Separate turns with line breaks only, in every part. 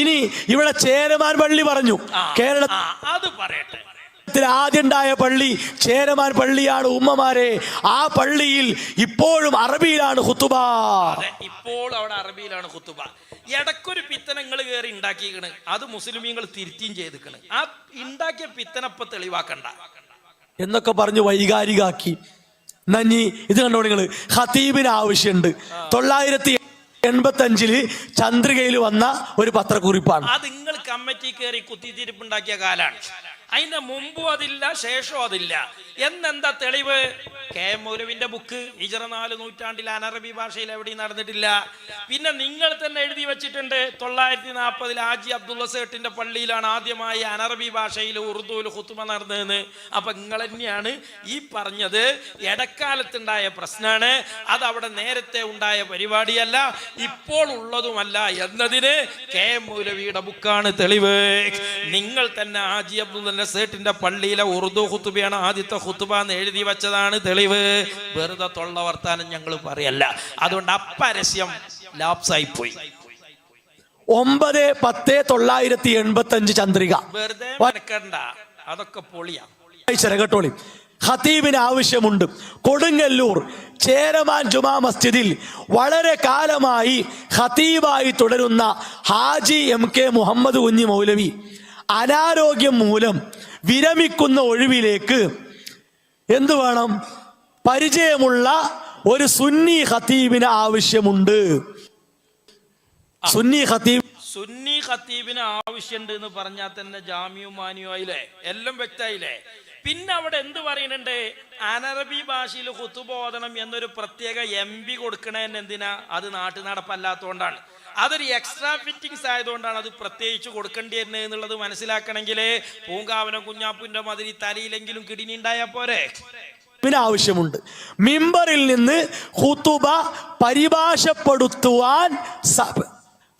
ഇനി ഇവിടെ ചേരമാൻ പള്ളി പറഞ്ഞു.
കേരള അത് പറയട്ടെ.
ആദ്യം ഉണ്ടായ പള്ളി ചേരമാൻ പള്ളിയാണ് ഉമ്മമാരെ. ആ പള്ളിയിൽ ഇപ്പോഴും അറബിയിലാണ് ഹുത്തുബ
ഇപ്പോൾ അവിടെ അറബിയിലാണ് ഹുത്തുബ ഇടക്കൊരു പിത്തനങ്ങൾ കയറി ഉണ്ടാക്കിക്കണ് അത് മുസ്ലിമീങ്ങൾ തിരുത്തിയും ചെയ്തിക്കണ്. ആ ഉണ്ടാക്കിയ പിത്തനപ്പ തെളിവാക്കണ്ട.
എന്നൊക്കെ പറഞ്ഞു വൈകാരികാക്കി. നഞ്ഞി ഇത് കണ്ടോ നിങ്ങൾ ഖത്തീബിന് ആവശ്യമുണ്ട് തൊള്ളായിരത്തി എൺപത്തി അഞ്ചിൽ ചന്ദ്രികയിൽ വന്ന ഒരു പത്രക്കുറിപ്പാണ്.
അത് നിങ്ങൾ കമ്മിറ്റി കയറി കുത്തിത്തിരിപ്പുണ്ടാക്കിയ കാലാണ്. അതിന്റെ മുമ്പും അതില്ല ശേഷവും അതില്ല. എന്നെന്താ തെളിവ്? കെ മൗലവിന്റെ ബുക്ക് ഇജറ നാല് നൂറ്റാണ്ടിൽ അനറബി ഭാഷയിൽ എവിടെയും നടന്നിട്ടില്ല. പിന്നെ നിങ്ങൾ തന്നെ എഴുതി വെച്ചിട്ടുണ്ട് തൊള്ളായിരത്തി നാൽപ്പതിൽ ആജി അബ്ദുള്ള സേട്ടിന്റെ പള്ളിയിലാണ് ആദ്യമായി അനറബി ഭാഷയിൽ ഉറുദുവിൽ ഹുത്തുമ നടന്നതെന്ന്. അപ്പൊ നിങ്ങൾ തന്നെയാണ് ഈ പറഞ്ഞത്. ഇടക്കാലത്തുണ്ടായ പ്രശ്നമാണ് അത് അവിടെ നേരത്തെ ഉണ്ടായ പരിപാടിയല്ല ഇപ്പോൾ ഉള്ളതുമല്ല എന്നതിന് കെ മൗലവിയുടെ ബുക്കാണ് തെളിവ്. നിങ്ങൾ തന്നെ ആജി അബ്ദുള്ള സേട്ടിന്റെ പള്ളിയിലെ ഉറുദു ഹുത്തുബയാണ് ആദ്യത്തെ ഹുത്തുബ എന്ന് എഴുതി വെച്ചതാണ്. തെളിവ്. വെറുതെ തൊള്ള വർത്താനം ഞങ്ങൾ പറയല്ല. അതുകൊണ്ട് അപ്പരസ്യം ലാപ്സായി പോയി
ഒമ്പത് പത്ത് തൊള്ളായിരത്തി എൺപത്തി അഞ്ച് ചന്ദ്രിക.
വെറുതെ അതൊക്കെ പൊളിയാ.
ചിറകട്ടോളി. ഖത്തീബിന് ആവശ്യമുണ്ട്. കൊടുങ്ങല്ലൂർ ചേരമാൻ ജുമാ മസ്ജിദിൽ വളരെ കാലമായി ഖത്തീബായി തുടരുന്ന ഹാജി എം കെ മുഹമ്മദ് കുഞ്ഞി മൗലവി. അനാരോഗ്യം മൂലം വിരമിക്കുന്ന ഒഴിവിലേക്ക് എന്തു വേണം? പരിചയമുള്ള ഒരു സുന്നി ഖത്തീബിന് ആവശ്യമുണ്ട്. സുന്നി ഖത്തീബ്
സുന്നി ഖത്തീബിന് ആവശ്യമുണ്ട് എന്ന് പറഞ്ഞാൽ തന്നെ ജാമ്യവും മാനിയോ ആയില്ലേ എല്ലാം വ്യക്തമായില്ലേ? പിന്നെ അവിടെ എന്ത് പറയുന്നുണ്ട്? അനറബി ഭാഷയിൽ കുത്തുബോധനം എന്നൊരു പ്രത്യേക എം പി കൊടുക്കണേന്ന് എന്തിനാ? അത് നാട്ടു നടപ്പല്ലാത്തതുകൊണ്ടാണ് അതൊരു എക്സ്ട്രാ ഫിറ്റിങ്സ് ആയതുകൊണ്ടാണ് അത് പ്രത്യേകിച്ച് കൊടുക്കേണ്ടി വരുന്നത് എന്നുള്ളത് മനസ്സിലാക്കണമെങ്കിൽ പൂങ്കാവനം കുഞ്ഞാപ്പുന്റെ മതിരി തലയിലെങ്കിലും കിടിനി ഉണ്ടായാൽ പോരെ.
ആവശ്യമുണ്ട്. മിമ്പറിൽ നിന്ന് ഹുത്തുബ പരിഭാഷപ്പെടുത്തുവാൻ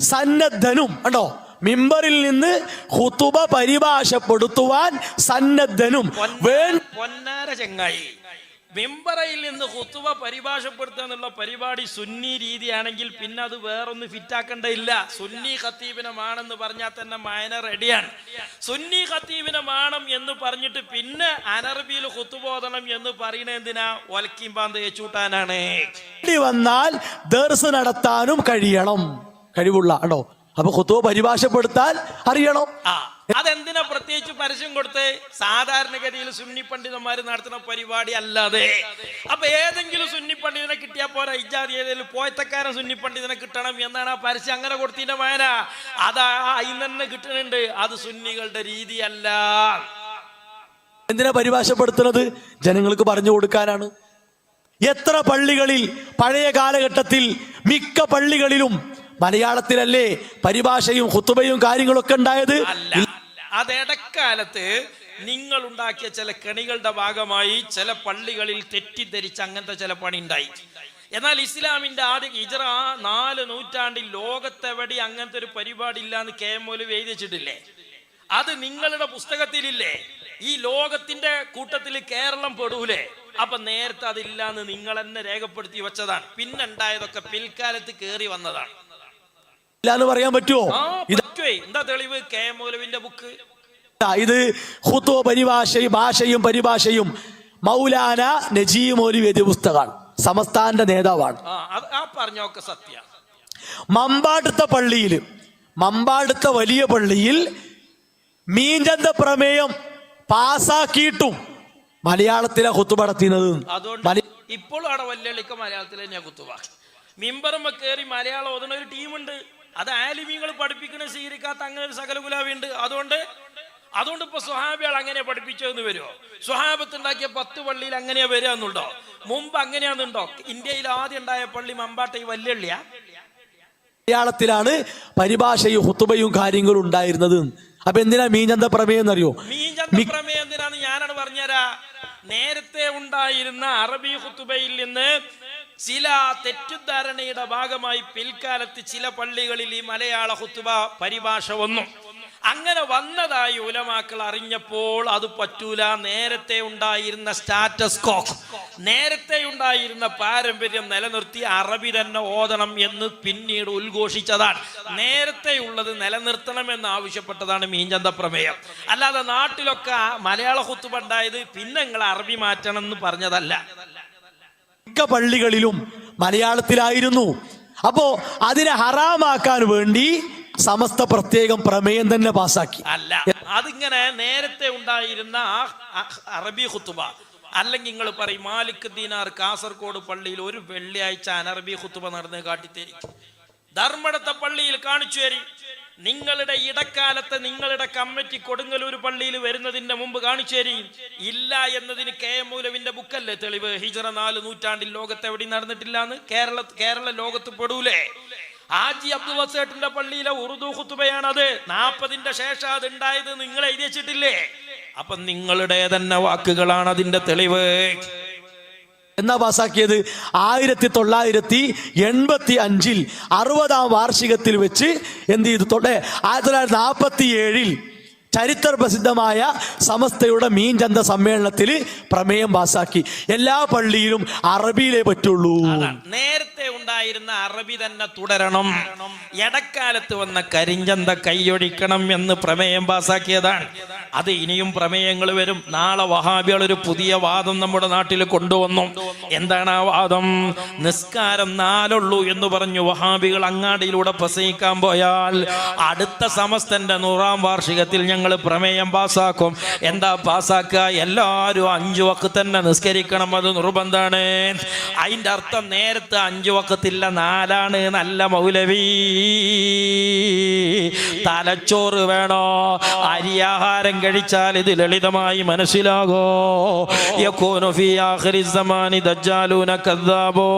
സന്നദ്ധനും കണ്ടോ മിമ്പറിൽ നിന്ന് ഹുത്തുബ പരിഭാഷപ്പെടുത്തുവാൻ സന്നദ്ധനും
പൊന്നാര ചെങ്ങായി. മിമ്പറയിൽ നിന്ന് ഹുത്തുവ പരിഭാഷപ്പെടുത്തുക എന്നുള്ള പരിപാടി സുന്നി രീതിയാണെങ്കിൽ പിന്നെ അത് വേറൊന്ന് ഫിറ്റാക്കേണ്ടതില്ല സുന്നി ഖത്തീബിനമാണെന്ന് പറഞ്ഞാൽ തന്നെ മായന റെഡിയാണ് സുന്നി ഖത്തീബിനമാണം എന്ന് പറഞ്ഞിട്ട് പിന്നെ അനറബിയിൽ ഹുത്തുബോധനം എന്ന് പറയണ എന്തിനാ? ഒലക്കിമ്പാന്ത് ഏച്ചൂട്ടാനാണ്
വന്നാൽ ദർസ് നടത്താനും കഴിയണം. കഴിവുള്ള അപ്പൊ ഹുത്തുബ പരിഭാഷപ്പെടുത്താൻ അറിയണം?
അതെന്തിനാ പ്രത്യേകിച്ച് പരസ്യം കൊടുത്ത്? സാധാരണഗതിയിൽ സുന്നി പണ്ഡിതന്മാർ നടത്തുന്ന പരിപാടി അല്ലാതെ. അപ്പൊ ഏതെങ്കിലും സുന്നി പണ്ഡിതനെ കിട്ടിയാൽ പോരാ ഇജാതി ഏതെങ്കിലും പോയത്തക്കാരൻ സുന്നി പണ്ഡിതനെ കിട്ടണം എന്നാണ് ആ പരസ്യം അങ്ങനെ കൊടുത്തിന്റെ വായന അതാ അതിൽ തന്നെ കിട്ടുന്നുണ്ട്. അത് സുന്നികളുടെ രീതിയല്ല.
എന്തിനാ പരിഭാഷപ്പെടുത്തുന്നത്? ജനങ്ങൾക്ക് പറഞ്ഞു കൊടുക്കാനാണ്. എത്ര പള്ളികളിൽ പഴയ കാലഘട്ടത്തിൽ മിക്ക പള്ളികളിലും മലയാളത്തിലല്ലേ പരിഭാഷയും ഹുത്തുബയും കാര്യങ്ങളൊക്കെ ഉണ്ടായത്?
അല്ല അത് ഇടക്കാലത്ത് നിങ്ങൾ ഉണ്ടാക്കിയ ചില കെണികളുടെ ഭാഗമായി ചില പള്ളികളിൽ തെറ്റിദ്ധരിച്ച് അങ്ങനത്തെ ചില പണി ഉണ്ടായി. എന്നാൽ ഇസ്ലാമിന്റെ ആദ്യ ഇജറ നാല് നൂറ്റാണ്ടിൽ ലോകത്തെവിടെ അങ്ങനത്തെ ഒരു പരിപാടി ഇല്ല എന്ന് കെ എം മൗലവി എഴുതി അത് നിങ്ങളുടെ പുസ്തകത്തിലില്ലേ? ഈ ലോകത്തിന്റെ കൂട്ടത്തിൽ കേരളം പെടൂലേ? അപ്പൊ നേരത്തെ അതില്ലാന്ന് നിങ്ങൾ തന്നെ രേഖപ്പെടുത്തി വെച്ചതാണ്. പിന്നുണ്ടായതൊക്കെ പിൽക്കാലത്ത് കയറി വന്നതാണ്.
എന്ന് പറയാൻ പറ്റുമോ?
ഹുത്തോ എന്താ തെളിവ്? കെ മൗലവിന്റെ ബുക്ക്.
ഇത് ഹുത്തുവ പരിഭാഷയും ഭാഷയും പരിഭാഷയും മൗലാന നജീം മൗലവി എഴുതിയ പുസ്തകമാണ്. സമസ്താന്റെ നേതാവാണ്.
പറഞ്ഞൊക്കെ സത്യ.
മമ്പാടുത്ത പള്ളിയിൽ മമ്പാടുത്ത വലിയ പള്ളിയിൽ മീൻചന്ത പ്രമേയം പാസാക്കിയിട്ടും മലയാളത്തിലെ ഹുത്തുപടത്തിനത്
അതുകൊണ്ട് ഇപ്പോഴും അവിടെ വല്യള്ളിക്ക് മലയാളത്തിൽ തന്നെയാ കുത്തുക മിമ്പറമ്മ കയറി മലയാളം ഓതുന്ന ഒരു ടീമുണ്ട്. അത് ആലിമീങ്ങൾ പഠിപ്പിക്കുന്ന സ്വീകരിക്കാത്ത അങ്ങനെ ഒരു സകല ഗുലാബിയുണ്ട് അതുകൊണ്ട് അതുകൊണ്ട് ഇപ്പൊ സ്വഹാബികൾ അങ്ങനെ പഠിപ്പിച്ചതെന്ന് വരുമോ സ്വഹാബത്ത് ഉണ്ടാക്കിയ പത്ത് പള്ളിയിൽ അങ്ങനെയാ വരിക എന്നുണ്ടോ മുമ്പ് അങ്ങനെയാണെന്നുണ്ടോ ഇന്ത്യയിൽ ആദ്യം ഉണ്ടായ പള്ളി മമ്പാട്ട ഈ വല്യള്ളിയാ
മലയാളത്തിലാണ് പരിഭാഷയും ഹുത്തുബയും കാര്യങ്ങളും ഉണ്ടായിരുന്നത്. അപ്പൊ എന്തിനാ മീഞ്ചന്ത പ്രമേയം എന്നറിയോ?
മീഞ്ചന്ത പ്രമേയം എന്തിനാന്ന് ഞാനാണ് പറഞ്ഞുതരാ? നേരത്തെ ഉണ്ടായിരുന്ന അറബി ഹുത്തുബയിൽ നിന്ന് ചില തെറ്റിദ്ധാരണയുടെ ഭാഗമായി പിൽക്കാലത്ത് ചില പള്ളികളിൽ ഈ മലയാള ഹുത്തുബ പരിഭാഷ വന്നു. അങ്ങനെ വന്നതായി ഉലമാക്കൾ അറിഞ്ഞപ്പോൾ അത് പറ്റൂല. നേരത്തെ ഉണ്ടായിരുന്ന സ്റ്റാറ്റസ് കോ. നേരത്തെ ഉണ്ടായിരുന്ന പാരമ്പര്യം നിലനിർത്തി അറബി തന്നെ ഓതണം എന്ന് പിന്നീട് ഉദ്ഘോഷിച്ചതാണ്. നേരത്തെ ഉള്ളത് നിലനിർത്തണം എന്ന് ആവശ്യപ്പെട്ടതാണ് മീഞ്ചന്ത പ്രമേയം. അല്ലാതെ നാട്ടിലൊക്കെ മലയാള കുത്തുപണ്ടായത് പിന്നെ നിങ്ങൾ അറബി മാറ്റണം എന്ന് പറഞ്ഞതല്ല.
മിക്ക പള്ളികളിലും മലയാളത്തിലായിരുന്നു. അപ്പോ അതിനെ ഹറാമാക്കാൻ വേണ്ടി സമസ്ത പ്രത്യേകം പ്രമേയം തന്നെ പാസാക്കി
അല്ല അതിങ്ങനെ നേരത്തെ ഉണ്ടായിരുന്ന അറബി ഹുത്തുബ അല്ലെങ്കിൽ നിങ്ങൾ പറയും മാലിക് ദീനാർ കാസർഗോഡ് പള്ളിയിൽ ഒരു വെള്ളിയാഴ്ച അനറബി ഹുത്തുബ നടന്ന് കാട്ടിത്തേരി. ധർമ്മടത്തെ പള്ളിയിൽ കാണിച്ചു തരി. നിങ്ങളുടെ ഇടക്കാലത്ത് നിങ്ങളുടെ കമ്മിറ്റി കൊടുങ്ങലൂർ പള്ളിയിൽ വരുന്നതിന്റെ മുമ്പ് കാണിച്ചേരി. ഇല്ല എന്നതിന് കെ എം മൂലവിന്റെ ബുക്കല്ലേ തെളിവ്? ഹിജറ നാല് നൂറ്റാണ്ടിൽ ലോകത്ത് എവിടെ നടന്നിട്ടില്ല എന്ന് കേരള കേരള ലോകത്ത് പെടൂലേ? ആജി അബ്ദുൽ വസേട്ടിന്റെ പള്ളിയിലെ ഉറുദു ഖുത്തുബയാണത് നാപ്പതിന്റെ ശേഷം അത് ഉണ്ടായത് നിങ്ങൾ എഴുതി വെച്ചിട്ടില്ലേ അപ്പൊ നിങ്ങളുടെ തന്നെ വാക്കുകളാണ് അതിന്റെ തെളിവ്.
എന്നാ പാസാക്കിയത് ആയിരത്തി തൊള്ളായിരത്തി എൺപത്തി അഞ്ചിൽ അറുപതാം വാർഷികത്തിൽ വെച്ച് എന്ത് ചെയ്തു? തൊട്ടെ ആയിരത്തി തൊള്ളായിരത്തി നാൽപ്പത്തി ഏഴിൽ ചരിത്ര പ്രസിദ്ധമായ സമസ്തയുടെ മീൻചന്ത സമ്മേളനത്തിൽ പ്രമേയം പാസാക്കി എല്ലാ പള്ളിയിലും അറബിയിലേ പറ്റുള്ളൂ.
നേരത്തെ ഉണ്ടായിരുന്ന അറബി തന്നെ തുടരണം. ഇടക്കാലത്ത് വന്ന കരിഞ്ചന്ത കൈയൊഴിക്കണം എന്ന് പ്രമേയം പാസാക്കിയതാണ് അത് ഇനിയും പ്രമേയങ്ങൾ വരും. നാളെ വഹാബികൾ ഒരു പുതിയ വാദം നമ്മുടെ നാട്ടിൽ കൊണ്ടുവന്നു. എന്താണ് ആ വാദം? നിസ്കാരം നാലുള്ളൂ എന്ന് പറഞ്ഞു വഹാബികൾ അങ്ങാടിയിലൂടെ പ്രസംഗിക്കാൻ പോയാൽ അടുത്ത സമസ്തന്റെ നൂറാം വാർഷികത്തിൽ ഞങ്ങൾ പ്രമേയം പാസ്സാക്കും എന്താ പാസ്സാക്കുക എല്ലാവരും അഞ്ചു വക്ക് തന്നെ നിസ്കരിക്കണം. അത് നിർബന്ധാണ്. അതിന്റെ അർത്ഥം നേരത്തെ അഞ്ചു വക്കത്തില്ല നാലാണ്. നല്ല മൗലവി. തലച്ചോറ് വേണോ? അരിയാഹാരം കഴിച്ചാൽ ഇത് ലളിതമായി മനസ്സിലാകോ? യക്കൂനു ഫി ആഖിരി സമാനി ദജ്ജാലൂന കദ്ദാബോ.